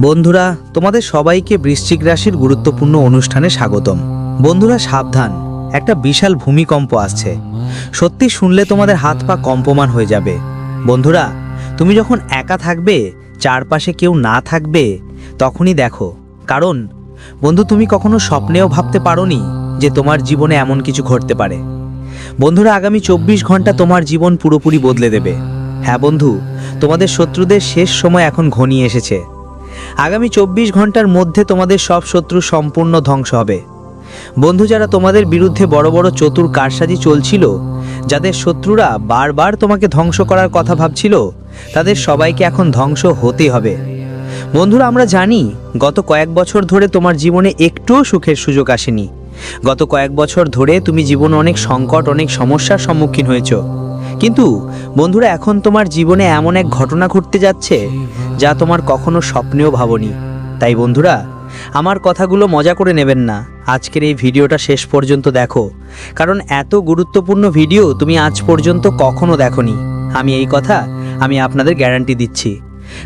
বন্ধুরা, তোমাদের সবাইকে বৃশ্চিক রাশির গুরুত্বপূর্ণ অনুষ্ঠানে স্বাগতম। বন্ধুরা, সাবধান, একটা বিশাল ভূমিকম্প আসছে। সত্যি শুনলে তোমাদের হাত পা কম্পমান হয়ে যাবে। বন্ধুরা, তুমি যখন একা থাকবে, চারপাশে কেউ না থাকবে, তখনই দেখো। কারণ, বন্ধু, তুমি কখনো স্বপ্নেও ভাবতে পারোনি যে তোমার জীবনে এমন কিছু ঘটতে পারে। বন্ধুরা, আগামী চব্বিশ ঘণ্টা তোমার জীবন পুরোপুরি বদলে দেবে। হ্যাঁ বন্ধু, তোমাদের শত্রুদের শেষ সময় এখন ঘনিয়ে এসেছে। আগামী চব্বিশ ঘণ্টার মধ্যে তোমাদের সব শত্রু সম্পূর্ণ ধ্বংস হবে। বন্ধু, যারা তোমাদের বিরুদ্ধে বড় বড় চতুর কারসাজি চলছিল, যাদের শত্রুরা বারবার তোমাকে ধ্বংস করার কথা ভাবছিল, তাদের সবাইকে এখন ধ্বংস হতে হবে। বন্ধুরা, আমরা জানি গত কয়েক বছর ধরে তোমার জীবনে একটুও সুখের সুযোগ আসেনি। গত কয়েক বছর ধরে তুমি জীবনে অনেক সংকট, অনেক সমস্যার সম্মুখীন হয়েছ। কিন্তু বন্ধুরা, এখন তোমার জীবনে এমন এক ঘটনা ঘটতে যাচ্ছে যা তোমার কখনো স্বপ্নেও ভাবনি। তাই বন্ধুরা, আমার কথাগুলো মজা করে নেবেন না। আজকের এই ভিডিওটা শেষ পর্যন্ত দেখো। কারণ এত গুরুত্বপূর্ণ ভিডিও তুমি আজ পর্যন্ত কখনো দেখোনি। আমি এই কথা, আমি আপনাদের গ্যারান্টি দিচ্ছি।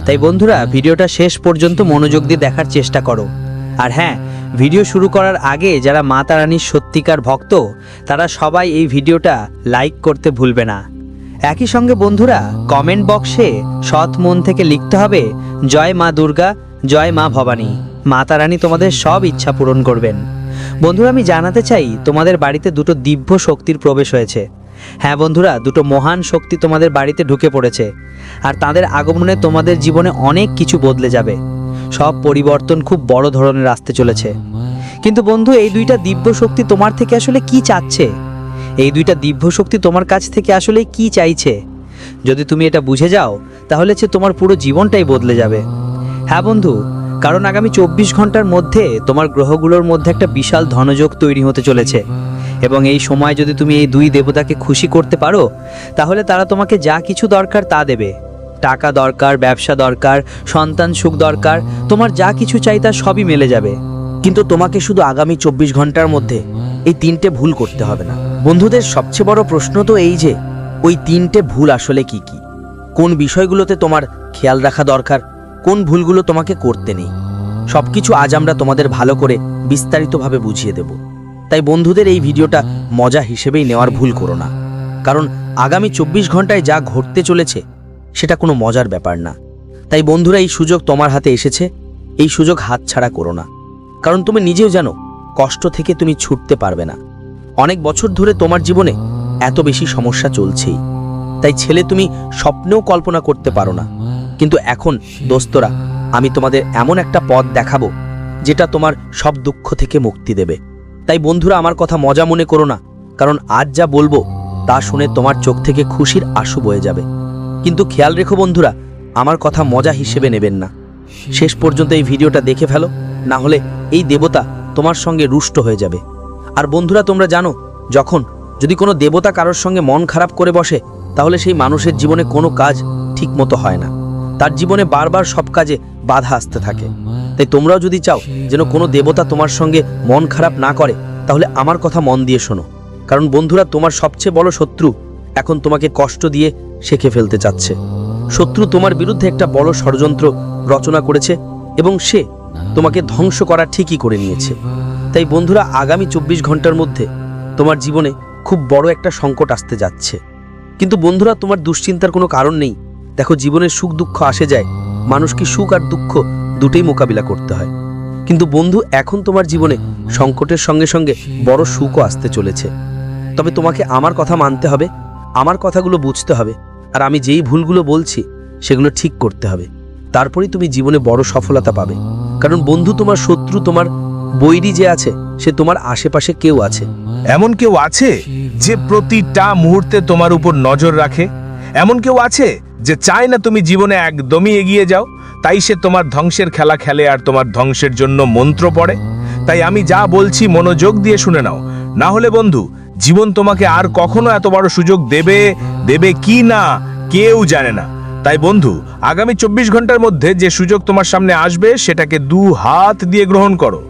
তাই বন্ধুরা, ভিডিওটা শেষ পর্যন্ত মনোযোগ দিয়ে দেখার চেষ্টা করো। আর হ্যাঁ ভিডিও শুরু করার আগে যারা মা তারানির সত্যিকার ভক্ত, তারা সবাই এই ভিডিওটা লাইক করতে ভুলবে না। একই সঙ্গে বন্ধুরা কমেন্ট বক্সে সৎ মন থেকে লিখতে হবে, জয় মা দুর্গা, জয় মা ভবানী। মা তারানী তোমাদের সব ইচ্ছা পূরণ করবেন। বন্ধুরা, আমি জানাতে চাই, তোমাদের বাড়িতে দুটো দিব্য শক্তির প্রবেশ হয়েছে। হ্যাঁ বন্ধুরা, দুটো মহান শক্তি তোমাদের বাড়িতে ঢুকে পড়েছে। আর তাদের আগমনে তোমাদের জীবনে অনেক কিছু বদলে যাবে। সব পরিবর্তন খুব বড় ধরনের আসতে চলেছে। কিন্তু বন্ধু, এই দুইটা দিব্য শক্তি তোমার থেকে আসলে কি চাচ্ছে? এই দুইটা দিব্য শক্তি তোমার কাছ থেকে আসলে কি চাইছে? যদি তুমি এটা বুঝে যাও, তাহলে সে তোমার পুরো জীবনটাই বদলে যাবে। হ্যাঁ বন্ধু, কারণ আগামী চব্বিশ ঘণ্টার মধ্যে তোমার গ্রহগুলোর মধ্যে একটা বিশাল ধনযোগ তৈরি হতে চলেছে। এবং এই সময় যদি তুমি এই দুই দেবতাকে খুশি করতে পারো, তাহলে তারা তোমাকে যা কিছু দরকার তা দেবে। টাকা দরকার, ব্যবসা দরকার, সন্তান সুখ দরকার, তোমার যা কিছু চাই তা সবই মেলে যাবে। কিন্তু তোমাকে শুধু আগামী চব্বিশ ঘণ্টার মধ্যে এই তিনটে ভুল করতে হবে না। বন্ধুদের সবচেয়ে বড় প্রশ্ন তো এই যে, ওই তিনটে ভুল আসলে কি কি? কোন বিষয়গুলোতে তোমার খেয়াল রাখা দরকার? কোন ভুলগুলো তোমাকে করতে নেই? সবকিছু আজ আমরা তোমাদের ভালো করে বিস্তারিতভাবে বুঝিয়ে দেব। তাই বন্ধুদের এই ভিডিওটা মজা হিসেবেই নেওয়ার ভুল করো না। কারণ আগামী চব্বিশ ঘন্টায় যা ঘটতে চলেছে, সেটা কোনো মজার ব্যাপার না। তাই বন্ধুরা, এই সুযোগ তোমার হাতে এসেছে। এই সুযোগ হাতছাড়া করো না। কারণ তুমি নিজেও জানো, কষ্ট থেকে তুমি ছুটতে পারবে না। অনেক বছর ধরে তোমার জীবনে এত বেশি সমস্যা চলছেই। তাই ছেলে, তুমি স্বপ্নেও কল্পনা করতে পারো না। কিন্তু এখন, দোস্তরা, আমি তোমাদের এমন একটা পথ দেখাবো, যেটা তোমার সব দুঃখ থেকে মুক্তি দেবে। তাই বন্ধুরা, আমার কথা মজা মনে করো না, কারণ আজ যা বলব, তা শুনে তোমার চোখ থেকে খুশির আশু বয়ে যাবে। কিন্তু খেয়াল রেখো বন্ধুরা, আমার কথা মজা হিসেবে নেবেন না। শেষ পর্যন্ত এই ভিডিওটা দেখে ফেলো, না হলে এই দেবতা তোমার সঙ্গে রুষ্ট হয়ে যাবে। আর বন্ধুরা তোমরা জানো, যখন যদি কোনো দেবতা কারোর সঙ্গে মন খারাপ করে বসে, তাহলে সেই মানুষের জীবনে কোনো কাজ ঠিকমতো হয় না। তার জীবনে বারবার সব কাজে বাধা আসতে থাকে। তাই তোমরাও যদি চাও যেন কোনো দেবতা তোমার সঙ্গে মন খারাপ না করে, তাহলে আমার কথা মন দিয়ে শোনো। কারণ বন্ধুরা, তোমার সবচেয়ে বড় শত্রু এখন তোমাকে কষ্ট দিয়ে শেখে ফেলতে চাচ্ছে। শত্রু তোমার বিরুদ্ধে একটা বড় ষড়যন্ত্র রচনা করেছে এবং সে তোমাকে ধ্বংস করা ঠিকই করে নিয়েছে। তাই বন্ধুরা, আগামী চব্বিশ ঘণ্টার মধ্যে তোমার জীবনে খুব বড় একটা সংকট আসতে যাচ্ছে। কিন্তু বন্ধুরা, তোমার দুশ্চিন্তার কোনো কারণ নেই। দেখো জীবনের সুখ দুঃখ আসে যায়। মানুষকে সুখ আর দুঃখ দুটোই মোকাবিলা করতে হয়। কিন্তু বন্ধু, এখন তোমার জীবনে সংকটের সঙ্গে সঙ্গে বড় সুখও আসতে চলেছে। তবে তোমাকে আমার কথা মানতে হবে, আমার কথাগুলো বুঝতে হবে, আর আমি যেই ভুলগুলো বলছি, সেগুলো ঠিক করতে হবে। তারপরেই তুমি জীবনে বড় সফলতা পাবে। কারণ বন্ধু তোমার শত্রু, তোমার বৈরি যে আছে, সে তোমার আশেপাশে কেউ আছে। এমন কেউ আছে যে প্রতিটা মুহূর্তে তোমার উপর নজর রাখে? এমন কেউ আছে যে চায় না তুমি জীবনে একদমই এগিয়ে যাও? তাই সে তোমার ধ্বংসের খেলা খেলে আর তোমার ধ্বংসের জন্য মন্ত্র পড়ে? তাই আমি যা বলছি মনোযোগ দিয়ে শুনে নাও। না হলে বন্ধু, জীবন তোমাকে আর কখনো এত বড় সুযোগ দেবে দেবে কি না, কেউ জানে না। তাই বন্ধু, আগামী চব্বিশ ঘণ্টার মধ্যে যে সুযোগ তোমার সামনে আসবে, সেটাকে দু হাত দিয়ে গ্রহণ করো।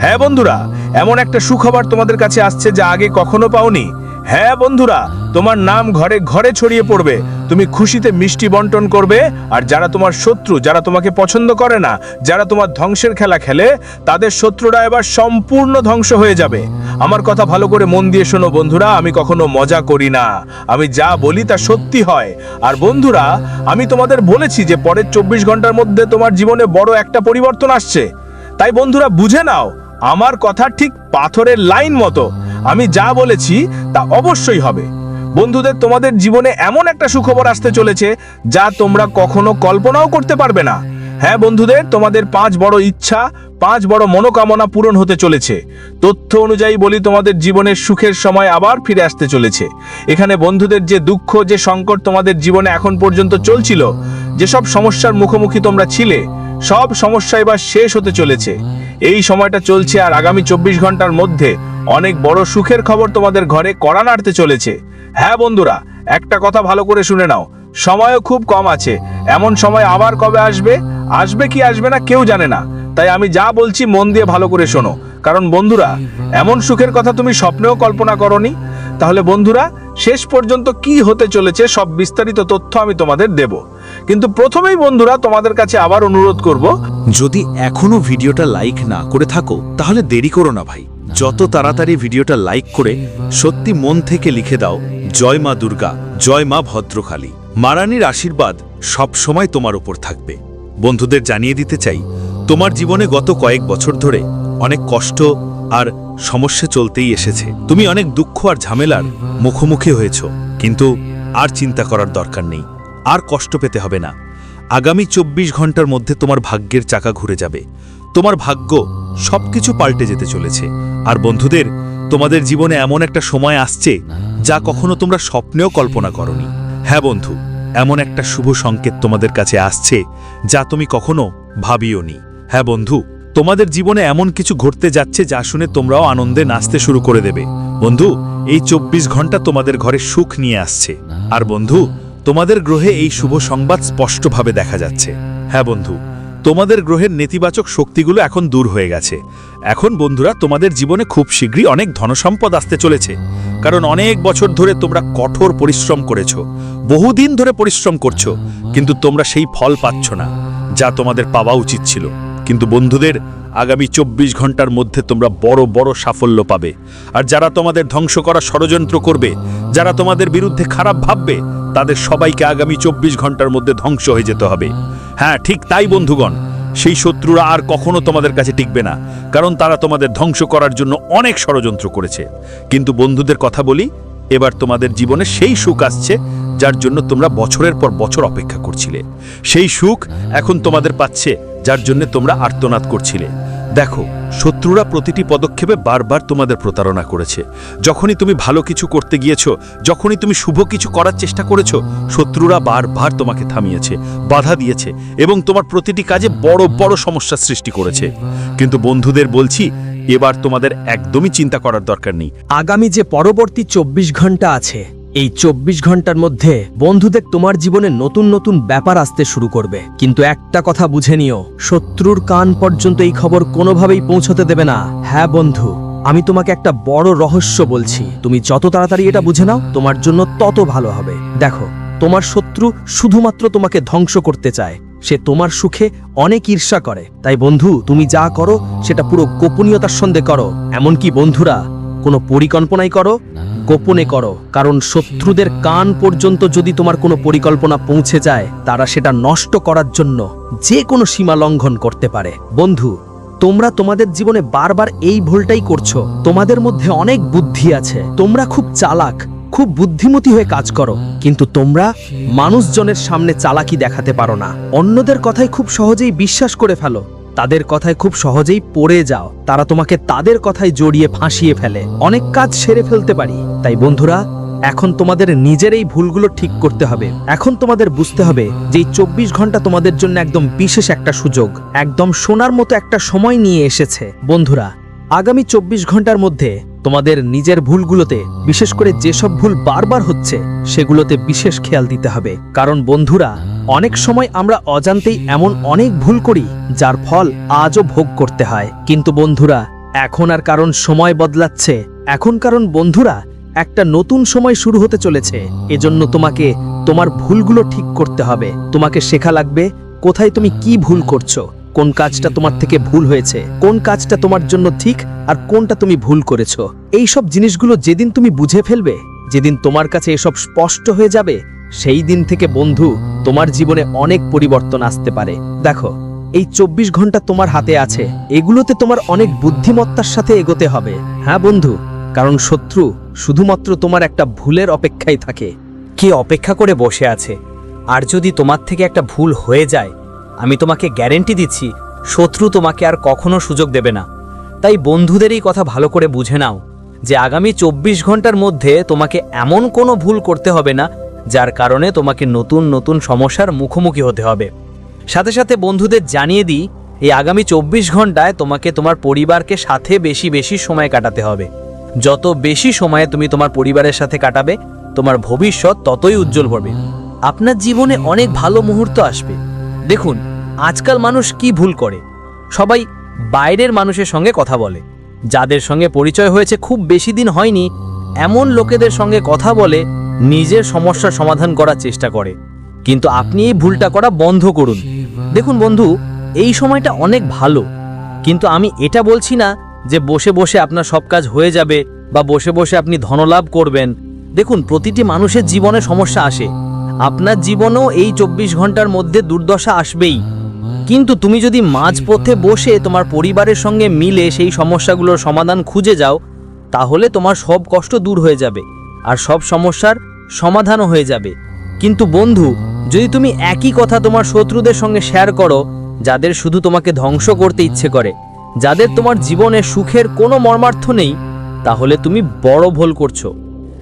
হ্যাঁ বন্ধুরা, এমন একটা সুখবর তোমাদের কাছে আসছে যা আগে কখনো পাওনি। হ্যাঁ বন্ধুরা, তোমার নাম ঘরে ঘরে ছড়িয়ে পড়বে। তুমি খুশিতে মিষ্টি বন্টন করবে, আর যারা তোমার শত্রু, যারা তোমাকে পছন্দ করে না, যারা তোমার ধ্বংসের খেলা খেলে, তাদের শত্রুরা এবার সম্পূর্ণ ধ্বংস হয়ে যাবে। আমার কথা ভালো করে মন দিয়ে শোনো বন্ধুরা, আমি কখনো মজা করি না। আমি যা বলি তা সত্যি হয়। আর বন্ধুরা, আমি তোমাদের বলেছি যে পরের চব্বিশ ঘণ্টার মধ্যে তোমার জীবনে বড় একটা পরিবর্তন আসছে। তাই বন্ধুরা, বুঝে নাও, আমার কথা ঠিক পাথরের লাইন মতো। আমি যা বলেছি তা অবশ্যই হবে। বন্ধুদের, তোমাদের জীবনে এমন একটা সুখবর আসতে চলেছে যা তোমরা কখনো কল্পনাও করতে পারবে না। হ্যাঁ বন্ধুদের, তোমাদের পাঁচ বড় ইচ্ছা, পাঁচ বড় মনোকামনা পূরণ হতে চলেছে। তথ্য অনুযায়ী বলি, তোমাদের জীবনের সুখের সময় আবার ফিরে আসতে চলেছে। এখানে বন্ধুদের যে দুঃখ, যে সংকট তোমাদের জীবনে এখন পর্যন্ত চলছিল, যেসব সমস্যার মুখোমুখি তোমরা ছিলে, সব সমস্যা এবার শেষ হতে চলেছে। এই সময়টা চলছে আর আগামী চব্বিশ ঘণ্টার মধ্যে অনেক বড় সুখের খবর তোমাদের ঘরে কড়া নাড়তে চলেছে। হ্যাঁ বন্ধুরা, একটা কথা ভালো করে শুনে নাও। সময়ও খুব কম আছে। এমন সময় আবার কবে আসবে? আসবে কি আসবে না কেউ জানে না। তাই আমি যা বলছি মন দিয়ে ভালো করে শোনো। কারণ বন্ধুরা, এমন সুখের কথা তুমি স্বপ্নেও কল্পনা করনি। তাহলে বন্ধুরা, শেষ পর্যন্ত কি হতে চলেছে সব বিস্তারিত তথ্য আমি তোমাদের দেব। কিন্তু প্রথমেই বন্ধুরা, তোমাদের কাছে আবার অনুরোধ করব, যদি এখনও ভিডিওটা লাইক না করে থাকো, তাহলে দেরি করো না ভাই। যত তাড়াতাড়ি ভিডিওটা লাইক করে সত্যি মন থেকে লিখে দাও, জয় মা দুর্গা, জয় মা ভদ্রকালী মারানির আশীর্বাদ সব সময় তোমার উপর থাকবে। বন্ধুদের জানিয়ে দিতে চাই, তোমার জীবনে গত কয়েক বছর ধরে অনেক কষ্ট আর সমস্যা চলতেই এসেছে। তুমি অনেক দুঃখ আর ঝামেলার মুখোমুখি হয়েছ, কিন্তু আর চিন্তা করার দরকার নেই। আর কষ্ট পেতে হবে না। আগামী চব্বিশ ঘণ্টার মধ্যে তোমার ভাগ্যের চাকা ঘুরে যাবে। তোমার ভাগ্য সবকিছু পাল্টে যেতে চলেছে। আর বন্ধুদের, তোমাদের জীবনে এমন একটা সময় আসছে যা কখনো তোমরা স্বপ্নেও কল্পনা করনি। হ্যাঁ বন্ধু, এমন একটা শুভ সংকেত তোমাদের কাছে আসছে যা তুমি কখনো ভাবিও নি হ্যাঁ বন্ধু, তোমাদের জীবনে এমন কিছু ঘটতে যাচ্ছে যা শুনে তোমরাও আনন্দে নাচতে শুরু করে দেবে। বন্ধু, এই চব্বিশ ঘণ্টা তোমাদের ঘরে সুখ নিয়ে আসছে। আর বন্ধু, তোমাদের গ্রহে এই শুভ সংবাদ স্পষ্টভাবে দেখা যাচ্ছে। হ্যাঁ বন্ধু তোমাদের গ্রহের নেতিবাচক শক্তিগুলো এখন দূর হয়ে গেছে। এখন বন্ধুরা, তোমাদের জীবনে খুব শীঘ্রই অনেক ধনসম্পদ আসতে চলেছে। কারণ অনেক বছর ধরে তোমরা কঠোর পরিশ্রম করেছ, বহুদিন ধরে পরিশ্রম করছ, কিন্তু তোমরা সেই ফল পাচ্ছ না, যা তোমাদের পাওয়া উচিত ছিল। কিন্তু বন্ধুদের, আগামী চব্বিশ ঘণ্টার মধ্যে তোমরা বড় বড় সাফল্য পাবে। আর যারা তোমাদের ধ্বংস করা ষড়যন্ত্র করবে, যারা তোমাদের বিরুদ্ধে খারাপ ভাববে, তাদের সবাইকে আগামী চব্বিশ ঘণ্টার মধ্যে ধ্বংস হয়ে যেতে হবে। হ্যাঁ ঠিক তাই, বন্ধুগণ। সেই শত্রুরা আর কখনো তোমাদের কাছে টিকবে না, কারণ তারা তোমাদের ধ্বংস করার জন্য অনেক ষড়যন্ত্র করেছে। কিন্তু বন্ধুদের কথা বলি, এবার তোমাদের জীবনে সেই সুখ আসছে যার জন্য তোমরা বছরের পর বছর অপেক্ষা করছিলে। সেই সুখ এখন তোমাদের পাচ্ছে, যার জন্য তোমরা আর্তনাদ করছিলে। দেখো, শত্রুরা প্রতিটি পদক্ষেপে বারবার তোমাদের প্রতারণা করেছে। যখনই তুমি ভালো কিছু করতে গিয়েছো, যখনই তুমি শুভ কিছু করার চেষ্টা করেছ, শত্রুরা বারবার তোমাকে থামিয়েছে, বাধা দিয়েছে এবং তোমার প্রতিটি কাজে বড় বড় সমস্যা সৃষ্টি করেছে। কিন্তু বন্ধুদের বলছি, এবার তোমাদের একদমই চিন্তা করার দরকার নেই। আগামী যে পরবর্তী চব্বিশ ঘণ্টা আছে এই চব্বিশ ঘণ্টার মধ্যে বন্ধুদের তোমার জীবনে নতুন নতুন ব্যাপার আসতে শুরু করবে। কিন্তু একটা কথা বুঝে নিও, শত্রুর কান পর্যন্ত এই খবর কোনোভাবেই পৌঁছতে দেবে না। হ্যাঁ বন্ধু, আমি তোমাকে একটা বড় রহস্য বলছি। তুমি যত তাড়াতাড়ি এটা বুঝে নাও, তোমার জন্য তত ভালো হবে। দেখো, তোমার শত্রু শুধুমাত্র তোমাকে ধ্বংস করতে চায়। সে তোমার সুখে অনেক ঈর্ষা করে। তাই বন্ধু, তুমি যা করো, সেটা পুরো গোপনীয়তার সঙ্গে করো। এমনকি বন্ধুরা কোনো পরিকল্পনাই করো গোপনে করো কারণ শত্রুদের কান পর্যন্ত যদি তোমার কোনো পরিকল্পনা পৌঁছে যায় তারা সেটা নষ্ট করার জন্য যে কোনো সীমা লঙ্ঘন করতে পারে। বন্ধু তোমরা তোমাদের জীবনে বারবার এই ভুলটাই করছ। তোমাদের মধ্যে অনেক বুদ্ধি আছে। তোমরা খুব চালাক খুব বুদ্ধিমতী হয়ে কাজ করো। কিন্তু তোমরা মানুষজনের সামনে চালাকি দেখাতে পারো না। অন্যদের কথায় খুব সহজেই বিশ্বাস করে ফেলো। তাদের কথায় খুব সহজেই পড়ে যাও। তারা তোমাকে তাদের কথায় জড়িয়ে ফাঁসিয়ে ফেলে। অনেক কাজ সেরে ফেলতে পারি। তাই বন্ধুরা, এখন তোমাদের নিজের এই ভুলগুলো ঠিক করতে হবে। এখন তোমাদের বুঝতে হবে যে এই চব্বিশ ঘণ্টা তোমাদের জন্য একদম বিশেষ একটা সুযোগ। একদম সোনার মতো একটা সময় নিয়ে এসেছে। বন্ধুরা, আগামী চব্বিশ ঘণ্টার মধ্যে তোমাদের নিজের ভুলগুলোতে, বিশেষ করে যেসব ভুল বারবার হচ্ছে, সেগুলোতে বিশেষ খেয়াল দিতে হবে। কারণ বন্ধুরা অনেক সময় আমরা অজান্তেই এমন অনেক ভুল করি, যার ফল আজও ভোগ করতে হয়। কিন্তু বন্ধুরা, এখন আর কারণ সময় বদলাচ্ছে। এখন কারণ বন্ধুরা, একটা নতুন সময় শুরু হতে চলেছে। এজন্য তোমাকে তোমার ভুলগুলো ঠিক করতে হবে। তোমাকে শেখা লাগবে, কোথায় তুমি কি ভুল করছ? কোন কাজটা তোমার থেকে ভুল হয়েছে? কোন কাজটা তোমার জন্য ঠিক? আর কোনটা তুমি ভুল করেছ? এই সব জিনিসগুলো যেদিন তুমি বুঝে ফেলবে যেদিন তোমার কাছে এসব স্পষ্ট হয়ে যাবে, সেই দিন থেকে বন্ধু, তোমার জীবনে অনেক পরিবর্তন আসতে পারে। দেখো, এই চব্বিশ ঘণ্টা তোমার হাতে আছে। এগুলোতে তোমার অনেক বুদ্ধিমত্তার সাথে এগোতে হবে। হ্যাঁ বন্ধু, কারণ শত্রু শুধুমাত্র তোমার একটা ভুলের অপেক্ষায় থাকে। কে অপেক্ষা করে বসে আছে? আর যদি তোমার থেকে একটা ভুল হয়ে যায়, আমি তোমাকে গ্যারেন্টি দিচ্ছি, শত্রু তোমাকে আর কখনো সুযোগ দেবে না। তাই বন্ধুদের এই কথা ভালো করে বুঝে নাও। যে আগামী চব্বিশ ঘণ্টার মধ্যে তোমাকে এমন কোনো ভুল করতে হবে না, যার কারণে তোমাকে নতুন নতুন সমস্যার মুখোমুখি হতে হবে। সাথে সাথে বন্ধুদের জানিয়ে দিই, এই আগামী চব্বিশ ঘন্টায় তোমাকে তোমার পরিবারকে সাথে বেশি বেশি সময় কাটাতে হবে। যত বেশি সময়ে তুমি তোমার পরিবারের সাথে কাটাবে, তোমার ভবিষ্যৎ ততই উজ্জ্বল হবে। আপনার জীবনে অনেক ভালো মুহূর্ত আসবে। দেখুন, আজকাল মানুষ কি ভুল করে? সবাই বাইরের মানুষের সঙ্গে কথা বলে। যাদের সঙ্গে পরিচয় হয়েছে খুব বেশি দিন হয়নি, এমন লোকেদের সঙ্গে কথা বলে নিজের সমস্যার সমাধান করার চেষ্টা করে। কিন্তু আপনি এই ভুলটা করা বন্ধ করুন। দেখুন বন্ধু, এই সময়টা অনেক ভালো। কিন্তু আমি এটা বলছি না যে বসে বসে আপনার সব কাজ হয়ে যাবে বা বসে বসে আপনি ধনলাভ করবেন। দেখুন, প্রতিটি মানুষের জীবনে সমস্যা আসে। আপনার জীবনেও এই চব্বিশ ঘণ্টার মধ্যে দুর্দশা আসবেই। কিন্তু তুমি যদি মাঝপথে বসে তোমার পরিবারের সঙ্গে মিলে সেই সমস্যাগুলোর সমাধান খুঁজে যাও, তাহলে তোমার সব কষ্ট দূর হয়ে যাবে আর সব সমস্যার সমাধানও হয়ে যাবে। কিন্তু বন্ধু, যদি তুমি একই কথা তোমার শত্রুদের সঙ্গে শেয়ার করো, যাদের শুধু তোমাকে ধ্বংস করতে ইচ্ছে করে, যাদের তোমার জীবনে সুখের কোনো মর্মার্থ নেই, তাহলে তুমি বড় ভুল করছ।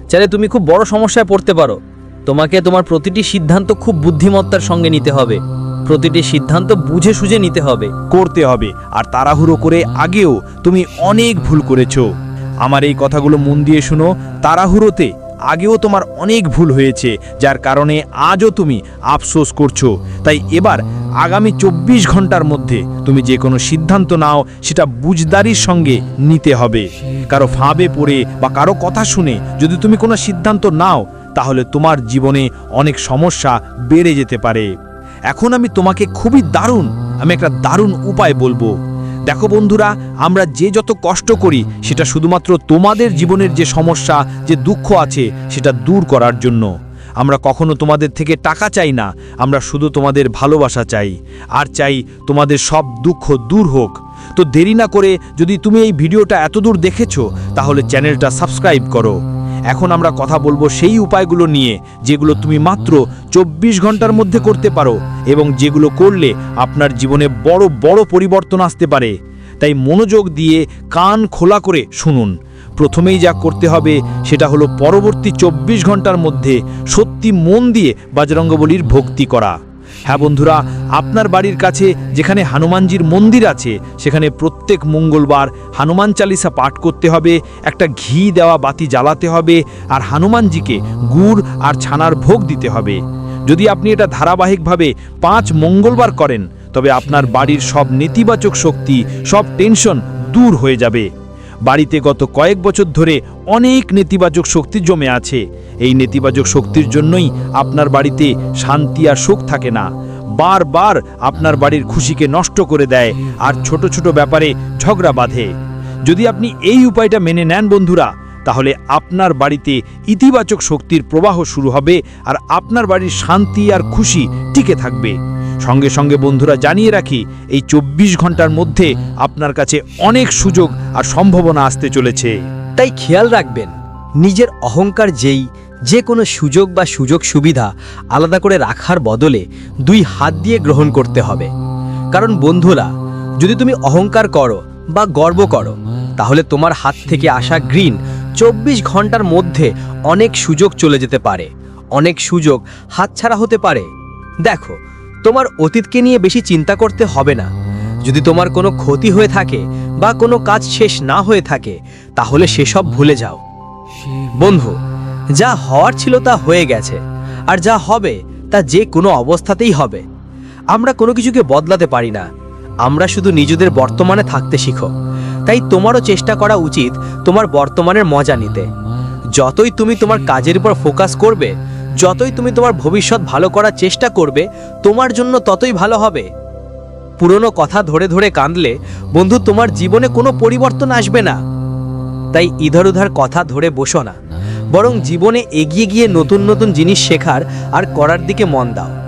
চাইলে তুমি খুব বড় সমস্যায় পড়তে পারো। তোমাকে তোমার প্রতিটি সিদ্ধান্ত খুব বুদ্ধিমত্তার সঙ্গে নিতে হবে। প্রতিটি সিদ্ধান্ত বুঝে সুঝে নিতে হবে। করতে হবে, আর তাড়াহুড়ো করে আগেও তুমি অনেক ভুল করেছ। আমার এই কথাগুলো মন দিয়ে শুনো, তাড়াহুড়োতে আগেও তোমার অনেক ভুল হয়েছে, যার কারণে আজও তুমি আফসোস করছ। তাই এবার আগামী চব্বিশ ঘণ্টার মধ্যে তুমি যে কোনো সিদ্ধান্ত নাও, সেটা বুঝদারির সঙ্গে নিতে হবে। কারও ফাঁবে পড়ে বা কারও কথা শুনে যদি তুমি কোনো সিদ্ধান্ত নাও, তাহলে তোমার জীবনে অনেক সমস্যা বেড়ে যেতে পারে। এখন আমি তোমাকে খুবই দারুণ, আমি একটা দারুণ উপায় বলব। দেখো বন্ধুরা, আমরা যে যত কষ্ট করি, সেটা শুধুমাত্র তোমাদের জীবনের যে সমস্যা, যে দুঃখ আছে, সেটা দূর করার জন্য। আমরা কখনো তোমাদের থেকে টাকা চাই না, আমরা শুধু তোমাদের ভালোবাসা চাই। আর চাই তোমাদের সব দুঃখ দূর হোক। তো দেরি না করে যদি তুমি এই ভিডিওটা এতদূর দেখেছ, তাহলে চ্যানেলটা সাবস্ক্রাইব করো। এখন আমরা কথা বলব সেই উপায়গুলো নিয়ে, যেগুলো তুমি মাত্র চব্বিশ ঘণ্টার মধ্যে করতে পারো এবং যেগুলো করলে আপনার জীবনে বড় বড় পরিবর্তন আসতে পারে। তাই মনোযোগ দিয়ে কান খোলা করে শুনুন। প্রথমেই যা করতে হবে সেটা হলো পরবর্তী চব্বিশ ঘণ্টার মধ্যে সত্যি মন দিয়ে বাজরঙ্গবলির ভক্তি করা। হ্যাঁ বন্ধুরা, আপনার বাড়ির কাছে যেখানে হনুমানজির মন্দির আছে, সেখানে প্রত্যেক মঙ্গলবার হনুমান চালিসা পাঠ করতে হবে, একটা ঘি দেওয়া বাতি জ্বালাতে হবে, আর হনুমানজিকে গুড় আর ছানার ভোগ দিতে হবে। যদি আপনি এটা ধারাবাহিকভাবে পাঁচ মঙ্গলবার করেন, তবে আপনার বাড়ির সব নেতিবাচক শক্তি, সব টেনশন দূর হয়ে যাবে। বাড়িতে গত কয়েক বছর ধরে অনেক নেতিবাচক শক্তি জমে আছে। এই নেতিবাচক শক্তির জন্যই আপনার বাড়িতে শান্তি আর সুখ থাকে না। বারবার আপনার বাড়ির খুশিকে নষ্ট করে দেয় আর ছোট ছোট ব্যাপারে ঝগড়া বাঁধে। যদি আপনি এই উপায়টা মেনে নেন বন্ধুরা, তাহলে আপনার বাড়িতে ইতিবাচক শক্তির প্রবাহ শুরু হবে আর আপনার বাড়ির শান্তি আর খুশি টিকে থাকবে। সঙ্গে সঙ্গে বন্ধুরা জানিয়ে রাখি, এই চব্বিশ ঘণ্টার মধ্যে আপনার কাছে অনেক সুযোগ আর সম্ভাবনা আসতে চলেছে। তাই খেয়াল রাখবেন, নিজের অহংকার যেই, যে কোনো সুযোগ বা সুযোগ সুবিধা আলাদা করে রাখার বদলে দুই হাত দিয়ে গ্রহণ করতে হবে। কারণ বন্ধুরা, যদি তুমি অহংকার করো বা গর্ব করো, তাহলে তোমার হাত থেকে আসা গ্রিন চব্বিশ ঘণ্টার মধ্যে অনেক সুযোগ চলে যেতে পারে। অনেক সুযোগ হাতছাড়া হতে পারে। দেখো তোমার অতীতকে নিয়ে বেশি চিন্তা করতে হবে না। যদি তোমার কোনো ক্ষতি হয়ে থাকে বা কোনো কাজ শেষ না হয়ে থাকে, তাহলে সেসব ভুলে যাও। বন্ধু, যা হওয়ার ছিল তা হয়ে গেছে, আর যা হবে তা যে কোনো অবস্থাতেই হবে। আমরা কোনো কিছুকে বদলাতে পারি না। আমরা শুধু নিজেদের বর্তমানে থাকতে শিখো। তাই তোমারও চেষ্টা করা উচিত তোমার বর্তমানের মজা নিতে। যতই তুমি তোমার কাজের উপর ফোকাস করবে যতই তুমি তোমার ভবিষ্যৎ ভালো করার চেষ্টা করবে, তোমার জন্য ততই ভালো হবে। পুরনো কথা ধরে ধরে কাঁদলে, বন্ধু, তোমার জীবনে কোনো পরিবর্তন আসবে না। তাই ইধর উধার কথা ধরে বসো না। বরং জীবনে এগিয়ে গিয়ে নতুন নতুন জিনিস শেখার আর করার দিকে মন দাও।